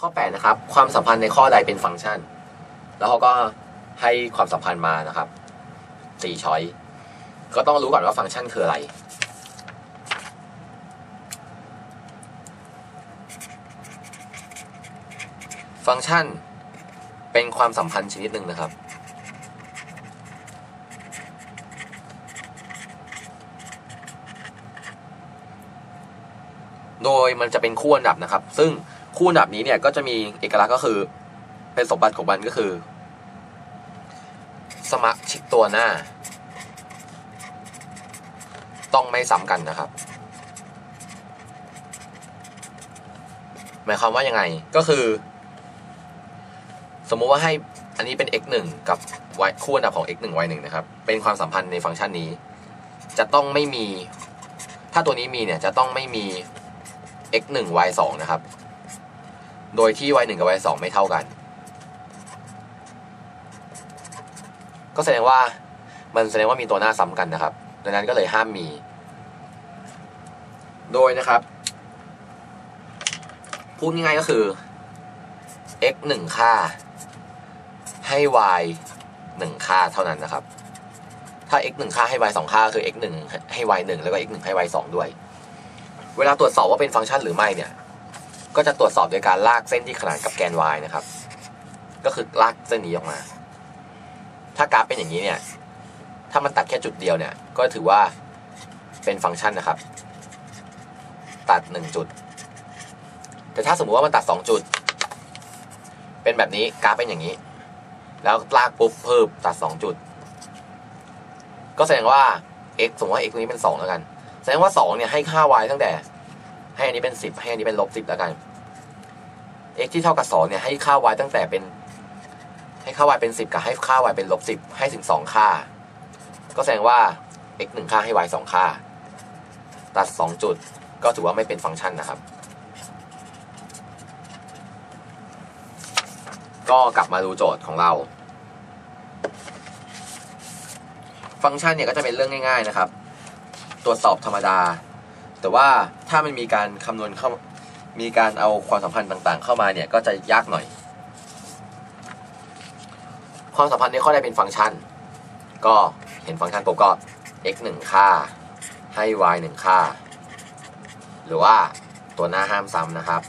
ข้อ8นะครับความสัมพันธ์ในข้อใดเป็นฟังก์ชัน แล้วเขาก็ให้ความสัมพันธ์มานะครับสี่ช้อยก็ต้องรู้ก่อนว่าฟังก์ชันคืออะไร ฟังก์ชันเป็นความสัมพันธ์ชนิดหนึ่งนะครับ โดยมันจะเป็นคู่อันดับนะครับ ซึ่ง คู่อันดับนี้เนี่ยก็จะมีเอกลักษณ์ก็คือ เป็นสมบัติของมันก็คือ สมาชิกตัวหน้า ต้องไม่ซ้ำกันนะครับ หมายความว่ายังไงก็คือ สมมุติว่าให้อันนี้เป็น x 1กับ y คู่อันดับของ x 1 y 1นะครับ เป็นความสัมพันธ์ในฟังก์ชันนี้ จะต้องไม่มี ถ้าตัวนี้มีเนี่ยจะต้องไม่มี x 1 y 2นะครับ โดยที่ y 1กับ y 2ไม่เท่ากัน ก็แสดงว่ามันแสดงว่ามีตัวหน้าซ้ำกันนะครับ ดังนั้นก็เลยห้ามมี โดยนะครับ พูดง่ายๆก็คือ x 1ค่า ให้ y 1ค่าเท่านั้นนะครับ ถ้า x 1ค่าให้ y 2ค่าคือ x 1ให้ y 1แล้วก็ x 1ให้ y 2ด้วย เวลาตรวจสอบว่าเป็นฟังก์ชันหรือไม่เนี่ย ก็จะตรวจสอบโดยการลากเส้นที่ขนานกับแกน y นะครับ ก็คือลากเส้นนี้ออกมา ถ้ากราฟเป็นอย่างนี้เนี่ย ถ้ามันตัดแค่จุดเดียวเนี่ย ก็ถือว่าเป็นฟังก์ชันนะครับ ตัด 1 จุด แต่ถ้าสมมุติว่ามันตัด 2 จุด เป็นแบบนี้กราฟเป็นอย่างนี้ แล้วลากปุ๊บเพิ่มตัด 2 จุด ก็แสดงว่า x สมมติว่า x ตรงนี้เป็น 2 แล้วกัน แสดงว่า 2 เนี่ยให้ค่า y ตั้งแต่ ให้อันนี้เป็น 10 ให้อันนี้เป็นลบ10แล้วกัน x ที่เท่ากับ2เนี่ยให้ค่า y ตั้งแต่เป็น ให้ค่า y เป็น 10 กับให้ค่า y เป็นลบ10 ให้ถึง 2 ค่า ก็แสดงว่า x 1 ค่าให้ y 2 ค่า ตัด 2 จุดก็ถือว่าไม่เป็นฟังก์ชันนะครับ ก็กลับมาดูโจทย์ของเรา ฟังก์ชันเนี่ยก็จะเป็นเรื่องง่าย ๆนะครับ ตรวจสอบธรรมดา แต่ว่าถ้ามันมีการคำนวณเข้ามีการเอาความสัมพันธ์ต่างๆ เข้ามาเนี่ยก็จะยากหน่อย ความสัมพันธ์ในข้อใดเป็นฟังก์ชัน ก็เห็นฟังก์ชันปุ๊บก็ x 1ค่า ให้ y 1ค่า หรือว่าตัวหน้าห้ามซ้ำนะครับ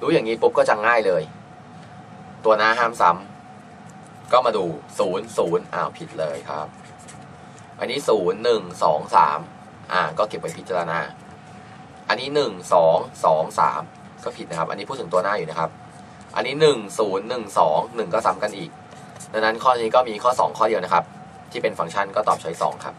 รู้อย่างนี้ปุ๊บก็จะง่ายเลย ตัวหน้าห้ามซ้ำก็มาดูศูนย์ศูนย์อ้าวผิดเลยครับ อันนี้ศูนย์หนึ่งสองสามอ่า ก็เก็บไว้พิจารณา อันนี้หนึ่งสองสองสามก็ผิดนะครับ อันนี้พูดถึงตัวหน้าอยู่นะครับ อันนี้หนึ่งศูนย์หนึ่งสองหนึ่งก็ซ้ำกันอีก ดังนั้นข้อนี้ก็มีข้อสองข้อเดียวนะครับ ที่เป็นฟังก์ชันก็ตอบช้อยสองครับ